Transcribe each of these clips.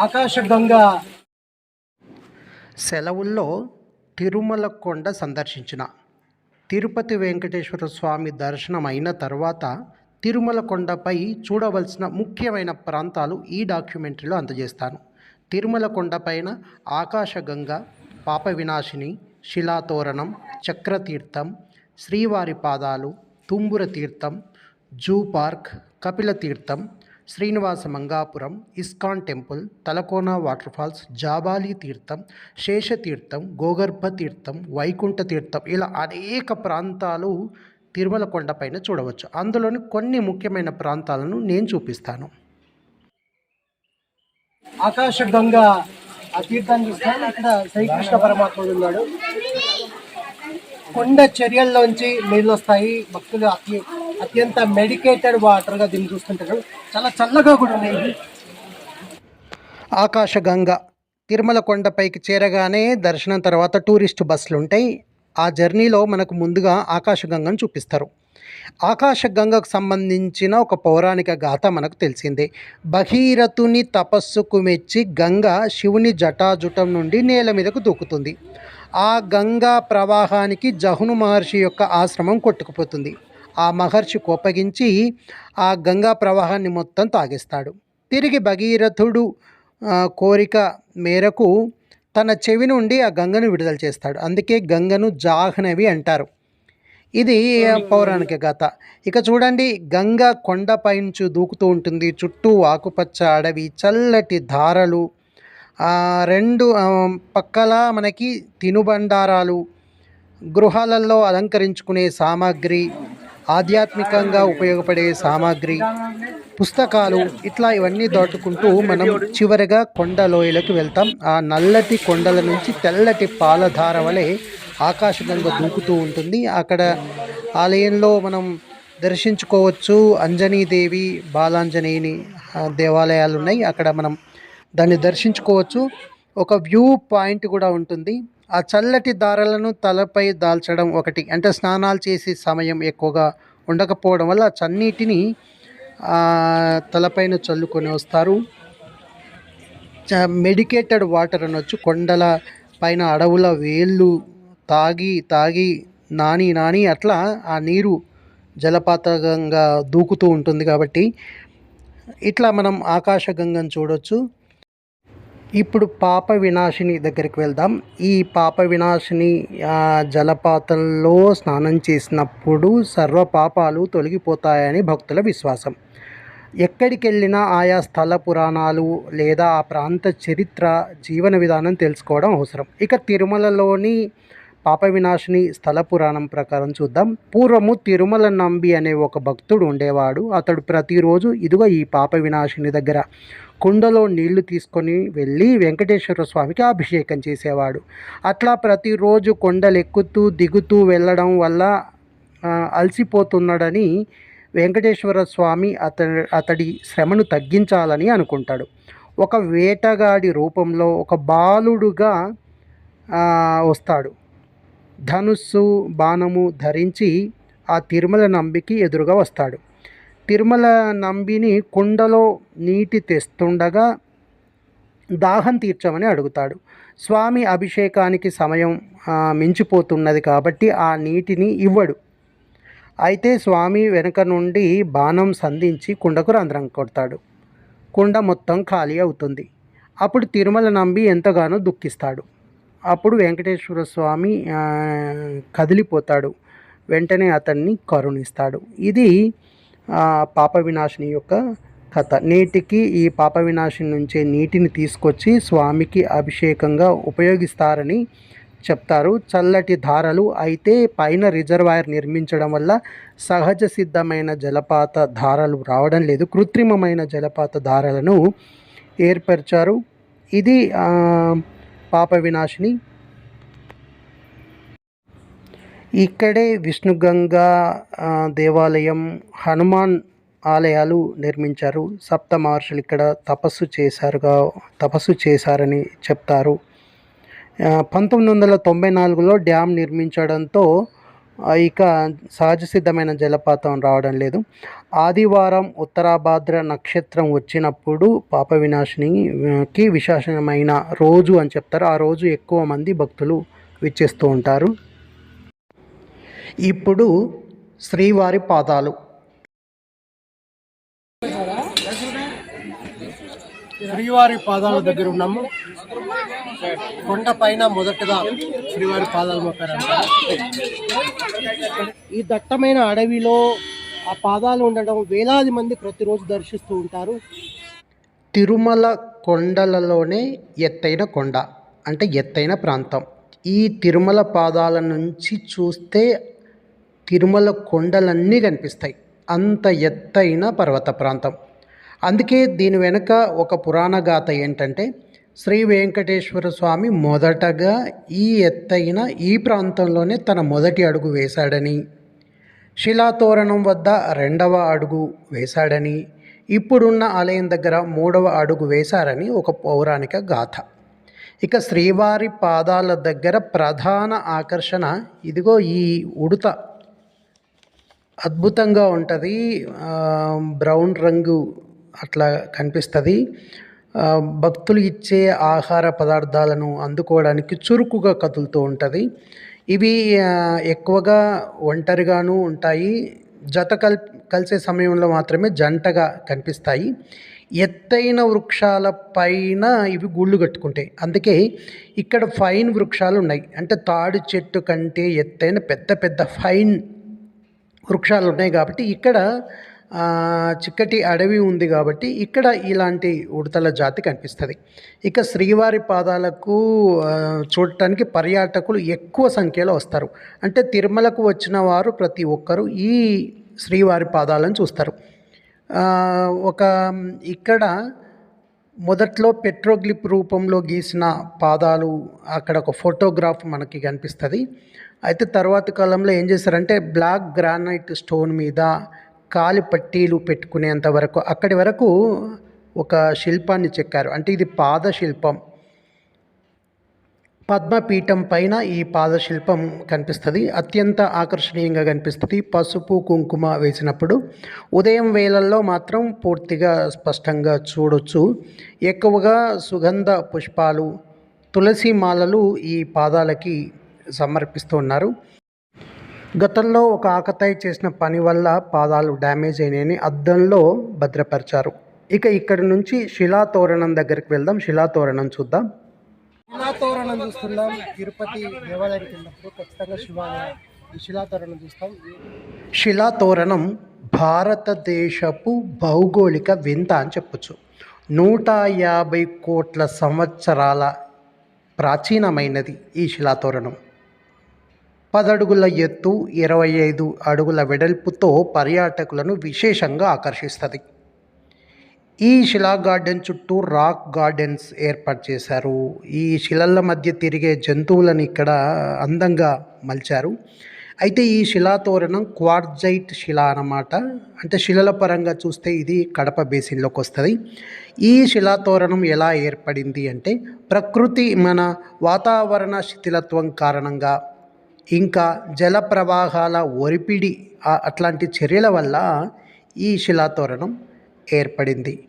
ఆకాశగంగ సెలవుల్లో తిరుమల కొండ సందర్శించిన తిరుపతి వెంకటేశ్వర స్వామి దర్శనం అయిన తర్వాత తిరుమల కొండపై చూడవలసిన ముఖ్యమైన ప్రాంతాలు ఈ డాక్యుమెంటరీలో అందజేస్తాను. తిరుమల కొండపైన ఆకాశగంగ పాప వినాశిని శిలాతోరణం చక్రతీర్థం శ్రీవారి పాదాలు తుంబుర తీర్థం zoo park Kapila Theertham Srinivasa Mangapuram ISKCON temple Talakona water falls Jabali Theertham Seshatheertham Gogarbha తీర్థం వైకుంఠ తీర్థం ఇలా అనేక ప్రాంతాలు తిరుమల కొండపైన చూడవచ్చు. అందులోని కొన్ని ముఖ్యమైన ప్రాంతాలను నేను చూపిస్తాను. ఆకాశగంగ ఆ తీర్థాన్ని చూస్తాను. ఇక్కడ శ్రీకృష్ణ పరమాత్ముడు ఉన్నాడు. కొండ చర్యల్లోంచి నీళ్ళు వస్తాయి భక్తులు అతి అత్యంత మెడికేటెడ్ వాటర్గా దీన్ని చూస్తుంటారు చాలా చల్లగా కూడా ఉన్నాయి. ఆకాశగంగ తిరుమల కొండపైకి చేరగానే దర్శనం తర్వాత టూరిస్ట్ బస్సులు ఉంటాయి. ఆ జర్నీలో మనకు ముందుగా ఆకాశగంగను చూపిస్తారు. ఆకాశగంగకు సంబంధించిన ఒక పౌరాణిక గాథ మనకు తెలిసిందే. భగీరథుని తపస్సుకు మెచ్చి గంగ శివుని జటాజుటం నుండి నేల మీదకు దూకుతుంది. ఆ గంగా ప్రవాహానికి జహును మహర్షి యొక్క ఆశ్రమం కొట్టుకుపోతుంది. ఆ మహర్షి కోపగించి ఆ గంగా ప్రవాహాన్ని మొత్తం తాగిస్తాడు. తిరిగి భగీరథుడు కోరిక మేరకు తన చెవి నుండి ఆ గంగను విడుదల చేస్తాడు. అందుకే గంగను జాహ్నవి అంటారు. ఇది పౌరాణిక గాథ. ఇక చూడండి గంగ కొండపైనుంచి దూకుతూ ఉంటుంది. చుట్టూ ఆకుపచ్చ అడవి చల్లటి ధారలు రెండు పక్కల మనకి తినుబండారాలు గృహాలలో అలంకరించుకునే సామాగ్రి ఆధ్యాత్మికంగా ఉపయోగపడే సామాగ్రి పుస్తకాలు ఇట్లా ఇవన్నీ దాటుకుంటూ మనం చివరిగా కొండలోయలకు వెళ్తాం. ఆ నల్లటి కొండల నుంచి తెల్లటి పాలధార వలె ఆకాశగంగ దూకుతూ ఉంటుంది. అక్కడ ఆలయంలో మనం దర్శించుకోవచ్చు. అంజనీదేవి బాలాంజనేయుని దేవాలయాలు ఉన్నాయి అక్కడ మనం దాన్ని దర్శించుకోవచ్చు. ఒక వ్యూ పాయింట్ కూడా ఉంటుంది. ఆ చల్లటి దారాలను తలపై దాల్చడం ఒకటి. అంటే స్నానాలు చేసే సమయం ఎక్కువగా ఉండకపోవడం వల్ల చన్నీటిని తలపైన చల్లుకొని వస్తారు. మెడికేటెడ్ వాటర్ అనొచ్చు. కొండల పైన అడవుల వేళ్ళు తాగి తాగి నాని నాని అట్లా ఆ నీరు జలపాతంగా దూకుతూ ఉంటుంది కాబట్టి ఇట్లా మనం ఆకాశగంగను చూడొచ్చు. ఇప్పుడు పాప వినాశిని దగ్గరికి వెళ్దాం. ఈ పాప వినాశిని జలపాతంలో స్నానం చేసినప్పుడు సర్వ పాపాలు తొలగిపోతాయని భక్తుల విశ్వాసం. ఎక్కడికి వెళ్ళినా ఆయా స్థల పురాణాలు లేదా ఆ ప్రాంత చరిత్ర జీవన విధానం తెలుసుకోవడం అవసరం. ఇక తిరుమలలోని పాప వినాశిని స్థల పురాణం ప్రకారం చూద్దాం. పూర్వము తిరుమల నంబి అనే ఒక భక్తుడు ఉండేవాడు. అతడు ప్రతిరోజు ఇదిగో ఈ పాప వినాశిని దగ్గర కుండలో నీళ్ళు తీసుకొని వెళ్ళి వెంకటేశ్వర స్వామికి అభిషేకం చేసేవాడు. అట్లా ప్రతిరోజు కొండలు ఎక్కుతూ దిగుతూ వెళ్ళడం వల్ల అలసిపోతున్నాడని వెంకటేశ్వర స్వామి అతడి అతడి శ్రమను తగ్గించాలని అనుకుంటాడు. ఒక వేటగాడి రూపంలో ఒక బాలుడుగా వస్తాడు. ధనుస్సు బాణము ధరించి ఆ తిరుమల నంబికి ఎదురుగా వస్తాడు. తిరుమల నంబిని కుండలో నీటి తెస్తుండగా దాహం తీర్చమని అడుగుతాడు. స్వామి అభిషేకానికి సమయం మించిపోతున్నది కాబట్టి ఆ నీటిని ఇవ్వడు. అయితే స్వామి వెనుక నుండి బాణం సంధించి కుండకు రంధ్రం కొడతాడు. కుండ మొత్తం ఖాళీ అవుతుంది. అప్పుడు తిరుమల నంబి ఎంతగానో దుఃఖిస్తాడు. అప్పుడు వెంకటేశ్వర స్వామి కదిలిపోతాడు. వెంటనే అతన్ని కరుణిస్తాడు. ఇది పాప వినాశిని యొక్క కథ. నేటికి ఈ పాప వినాశిని నుంచే నీటిని తీసుకొచ్చి స్వామికి అభిషేకంగా ఉపయోగిస్తారని చెప్తారు. చల్లటి ధారలు అయితే పైన రిజర్వాయర్ నిర్మించడం వల్ల సహజ సిద్ధమైన జలపాత ధారలు రావడం లేదు. కృత్రిమమైన జలపాత ధారలను ఏర్పరిచారు. ఇది పాప వినాశిని. ఇక్కడే విష్ణుగంగ దేవాలయం హనుమాన్ ఆలయాలు నిర్మించారు. సప్త మహర్షులు ఇక్కడ తపస్సు చేశారుగా తపస్సు చేశారని చెప్తారు. పంతొమ్మిది వందల తొంభై నాలుగులో డ్యామ్ నిర్మించడంతో ఇక సహజ సిద్ధమైన జలపాతం రావడం లేదు. ఆదివారం ఉత్తరాభాద్ర నక్షత్రం వచ్చినప్పుడు పాప వినాశినికి విశేషమైన రోజు అని చెప్తారు. ఆ రోజు ఎక్కువ మంది భక్తులు విచ్చేస్తూ ఉంటారు. ఇప్పుడు శ్రీవారి పాదాలు. శ్రీవారి పాదాల దగ్గర ఉన్నాము. కొండ పైన మొదటగా శ్రీవారి పాదాలు మోపారంటారు. ఈ దట్టమైన అడవిలో ఆ పాదాలు ఉండడం వేలాది మంది ప్రతిరోజు దర్శిస్తూ ఉంటారు. తిరుమల కొండలలోనే ఎత్తైన కొండ అంటే ఎత్తైన ప్రాంతం. ఈ తిరుమల పాదాల నుంచి చూస్తే తిరుమల కొండలన్నీ కనిపిస్తాయి. అంత ఎత్తైన పర్వత ప్రాంతం. అందుకే దీని వెనుక ఒక పురాణ గాథ ఏంటంటే శ్రీ వెంకటేశ్వర స్వామి మొదటగా ఈ ఎత్తైన ఈ ప్రాంతంలోనే తన మొదటి అడుగు వేశాడని. శిలాతోరణం వద్ద రెండవ అడుగు వేశాడని ఇప్పుడున్న ఆలయం దగ్గర మూడవ అడుగు వేశారని ఒక పౌరాణిక గాథ. ఇక శ్రీవారి పాదాల దగ్గర ప్రధాన ఆకర్షణ ఇదిగో ఈ ఉడత. అద్భుతంగా ఉంటుంది. బ్రౌన్ రంగు అట్లా కనిపిస్తుంది. భక్తులు ఇచ్చే ఆహార పదార్థాలను అందుకోవడానికి చురుకుగా కదులుతూ ఉంటుంది. ఇవి ఎక్కువగా ఒంటరిగాను ఉంటాయి. జత కల్ కలిసే సమయంలో మాత్రమే జంటగా కనిపిస్తాయి. ఎత్తైన వృక్షాల పైన ఇవి గూళ్ళు కట్టుకుంటాయి. అందుకే ఇక్కడ ఫైన్ వృక్షాలు ఉన్నాయి అంటే తాడు చెట్టు కంటే ఎత్తైన పెద్ద పెద్ద ఫైన్ వృక్షాలు ఉన్నాయి కాబట్టి ఇక్కడ చిక్కటి అడవి ఉంది కాబట్టి ఇక్కడ ఇలాంటి ఉడతల జాతి కనిపిస్తుంది. ఇక శ్రీవారి పాదాలకు చూడటానికి పర్యాటకులు ఎక్కువ సంఖ్యలో వస్తారు. అంటే తిరుమలకు వచ్చిన వారు ప్రతి ఒక్కరూ ఈ శ్రీవారి పాదాలను చూస్తారు. ఒక ఇక్కడ మొదట్లో పెట్రోగ్లిప్ రూపంలో గీసిన పాదాలు అక్కడ ఒక ఫోటోగ్రాఫ్ మనకి కనిపిస్తుంది. అయితే తర్వాత కాలంలో ఏం చేశారంటే బ్లాక్ గ్రానైట్ స్టోన్ మీద కాలి పట్టీలు పెట్టుకునేంత వరకు అక్కడి వరకు ఒక శిల్పాన్ని చెక్కారు. అంటే ఇది పాద శిల్పం పద్మపీఠం పైన ఈ పాదశిల్పం కనిపిస్తుంది. అత్యంత ఆకర్షణీయంగా కనిపిస్తుంది. పసుపు కుంకుమ వేసినప్పుడు ఉదయం వేళల్లో మాత్రం పూర్తిగా స్పష్టంగా చూడొచ్చు. ఎక్కువగా సుగంధ పుష్పాలు తులసి మాలలు ఈ పాదాలకి సమర్పిస్తూ ఉన్నారు. గతంలో ఒక ఆకతాయి చేసిన పని వల్ల పాదాలు డ్యామేజ్ అయినాయని అద్దంలో భద్రపరిచారు. ఇక ఇక్కడి నుంచి శిలాతోరణం దగ్గరికి వెళ్దాం. శిలాతోరణం చూద్దాం. శిలాతోరణం చూస్తున్నాం. తిరుపతి దేవాలయానికి వెళ్ళినప్పుడు ఖచ్చితంగా శివాలయం. ఈ శిలాతోరణం చూస్తాం. శిలాతోరణం భారతదేశపు భౌగోళిక వింత అని చెప్పొచ్చు. నూట యాభై కోట్ల సంవత్సరాల ప్రాచీనమైనది ఈ శిలాతోరణం పదడుగుల ఎత్తు ఇరవై ఐదు అడుగుల వెడల్పుతో పర్యాటకులను విశేషంగా ఆకర్షిస్తుంది. ఈ శిలా గార్డెన్ చుట్టూ రాక్ గార్డెన్స్ ఏర్పాటు చేశారు. ఈ శిలల మధ్య తిరిగే జంతువులను ఇక్కడ అందంగా మలిచారు. అయితే ఈ శిలాతోరణం క్వార్జైట్ శిల అన్నమాట. అంటే శిలల పరంగా చూస్తే ఇది కడప బేసిన్లోకి వస్తుంది. ఈ శిలాతోరణం ఎలా ఏర్పడింది అంటే ప్రకృతి మన వాతావరణ శిథిలత్వం కారణంగా ఇంకా జల ప్రవాహాల ఒరిపిడి అట్లాంటి చర్యల వల్ల ఈ శిలాతోరణం ఏర్పడింది.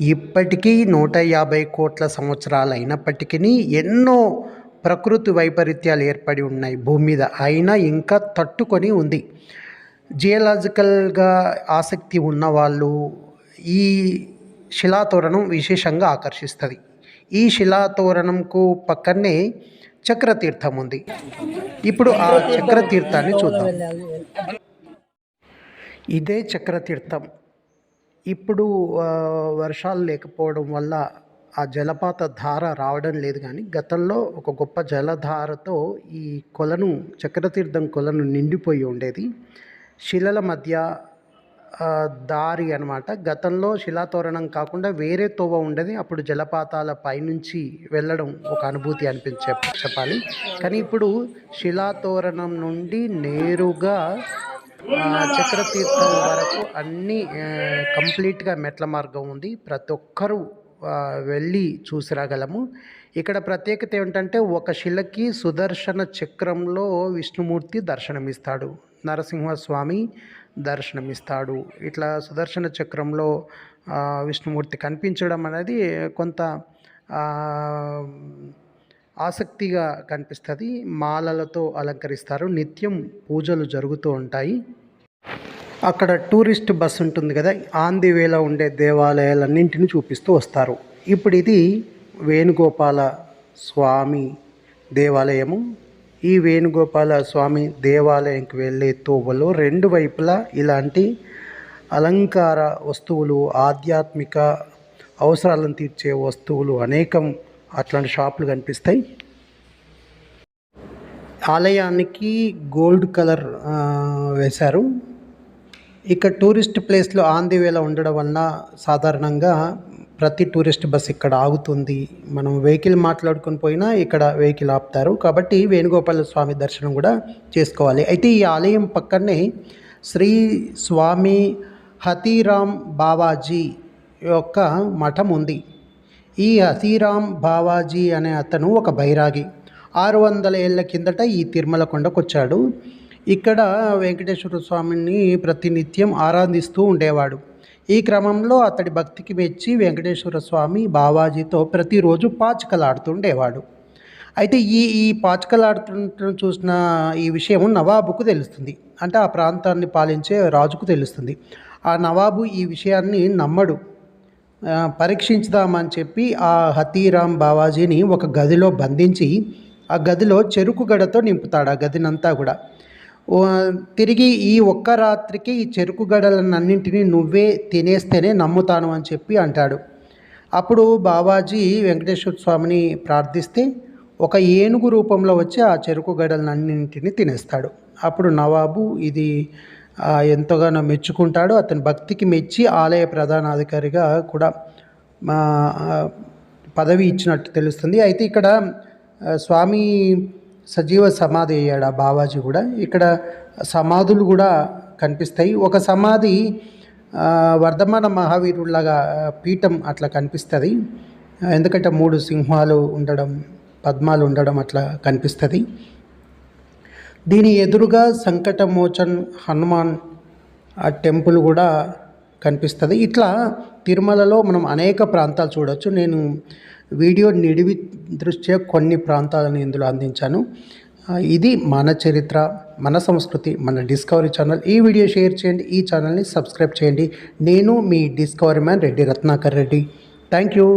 ఇప్పటికీ నూట యాభై కోట్ల సంవత్సరాలు అయినప్పటికీ ఎన్నో ప్రకృతి వైపరీత్యాలు ఏర్పడి ఉన్నాయి. భూమి మీద అయినా ఇంకా తట్టుకొని ఉంది. జియలాజికల్గా ఆసక్తి ఉన్నవాళ్ళు ఈ శిలాతోరణం విశేషంగా ఆకర్షిస్తుంది. ఈ శిలాతోరణంకు పక్కనే చక్రతీర్థం ఉంది ఇప్పుడు ఆ చక్రతీర్థాన్ని చూద్దాం. ఇదే చక్రతీర్థం. ఇప్పుడు వర్షాలు లేకపోవడం వల్ల ఆ జలపాత ధార రావడం లేదు కానీ గతంలో ఒక గొప్ప జలధారతో ఈ కొలను చక్రతీర్థం కొలను నిండిపోయి ఉండేది. శిలల మధ్య దారి అనమాట గతంలో శిలాతోరణం కాకుండా వేరే తోవ ఉండేది. అప్పుడు జలపాతాల పైనుంచి వెళ్ళడం ఒక అనుభూతి అనిపించే చెప్పాలి. కానీ ఇప్పుడు శిలాతోరణం నుండి నేరుగా చక్రతీర్థం వరకు అన్ని కంప్లీట్గా మెట్ల మార్గం ఉంది. ప్రతి ఒక్కరూ వెళ్ళి చూసి రాగలము ఇక్కడ ప్రత్యేకత ఏమిటంటే ఒక శిలకి సుదర్శన చక్రంలో విష్ణుమూర్తి దర్శనమిస్తాడు. నరసింహస్వామి దర్శనమిస్తాడు. ఇట్లా సుదర్శన చక్రంలో విష్ణుమూర్తి కనిపించడం అనేది కొంత ఆసక్తిగా కనిపిస్తుంది. మాలలతో అలంకరిస్తారు. నిత్యం పూజలు జరుగుతూ ఉంటాయి. అక్కడ టూరిస్ట్ బస్ ఉంటుంది కదా ఆన్ ఉండే దేవాలయాలన్నింటినీ చూపిస్తూ వస్తారు. ఇప్పుడు ఇది వేణుగోపాల స్వామి దేవాలయము. ఈ వేణుగోపాల స్వామి దేవాలయంకి వెళ్ళే తోవలో రెండు వైపులా ఇలాంటి అలంకార వస్తువులు ఆధ్యాత్మిక అవసరాలను తీర్చే వస్తువులు అనేకం అట్లాంటి షాపులు కనిపిస్తాయి. ఆలయానికి గోల్డ్ కలర్ వేశారు. ఇక టూరిస్ట్ ప్లేస్లో ఆన్ ఉండడం వలన సాధారణంగా ప్రతి టూరిస్ట్ బస్ ఇక్కడ ఆగుతుంది. మనం వెహికల్ మాట్లాడుకొని పోయినా ఇక్కడ వెహికల్ ఆపుతారు. కాబట్టి వేణుగోపాల స్వామి దర్శనం కూడా చేసుకోవాలి. అయితే ఈ ఆలయం పక్కనే శ్రీ స్వామి హతీరామ్ బావాజీ యొక్క మఠం ఉంది. ఈ హతీరామ్ బావాజీ అనే అతను ఒక బైరాగి. ఆరు వందల ఏళ్ళ కిందట ఈ తిరుమల కొండకు వచ్చాడు ఇక్కడ వెంకటేశ్వర స్వామిని ప్రతినిత్యం ఆరాధిస్తూ ఉండేవాడు. ఈ క్రమంలో అతడి భక్తికి మెచ్చి వెంకటేశ్వర స్వామి బావాజీతో ప్రతిరోజు పాచికలాడుతుండేవాడు. అయితే ఈ ఈ పాచికలాడుతుంటం చూసిన ఈ విషయం నవాబుకు తెలుస్తుంది. అంటే ఆ ప్రాంతాన్ని పాలించే రాజుకు తెలుస్తుంది. ఆ నవాబు ఈ విషయాన్ని నమ్మడు. పరీక్షించుదామని చెప్పి ఆ హతీరామ్ బావాజీని ఒక గదిలో బంధించి ఆ గదిలో చెరుకు గడతో నింపుతాడు ఆ గదినంతా కూడా. తిరిగి ఈ ఒక్క రాత్రికి ఈ చెరుకు గడలన్నింటినీ నువ్వే తినేస్తేనే నమ్ముతాను అని చెప్పి అంటాడు. అప్పుడు బావాజీ వెంకటేశ్వర స్వామిని ప్రార్థిస్తే ఒక ఏనుగు రూపంలో వచ్చి ఆ చెరుకు గడలన్నింటినీ తినేస్తాడు. అప్పుడు నవాబు ఇది ఎంతగానో మెచ్చుకుంటాడు అతని భక్తికి మెచ్చి ఆలయ ప్రధానాధికారిగా కూడా పదవి ఇచ్చినట్టు తెలుస్తుంది. అయితే ఇక్కడ స్వామి సజీవ సమాధి అయ్యాడు ఆ బావాజీ కూడా. ఇక్కడ సమాధులు కూడా కనిపిస్తాయి. ఒక సమాధి వర్ధమాన మహావీరులాగా పీఠం అట్లా కనిపిస్తుంది. ఎందుకంటే మూడు సింహాలు ఉండడం పద్మాలు ఉండడం అట్లా కనిపిస్తుంది. దీని ఎదురుగా సంకటమోచన్ హనుమాన్ ఆ టెంపుల్ కూడా కనిపిస్తుంది. ఇట్లా తిరుమలలో మనం అనేక ప్రాంతాలు చూడవచ్చు నేను వీడియో నిడివి దృష్ట్యా కొన్ని ప్రాంతాలను ఇందులో అందించాను. ఇది మన చరిత్ర మన సంస్కృతి మన డిస్కవరీ ఛానల్. ఈ వీడియో షేర్ చేయండి ఈ ఛానల్ని సబ్స్క్రైబ్ చేయండి. నేను మీ Discovery man Reddy Ratnakar Reddy. Thank you.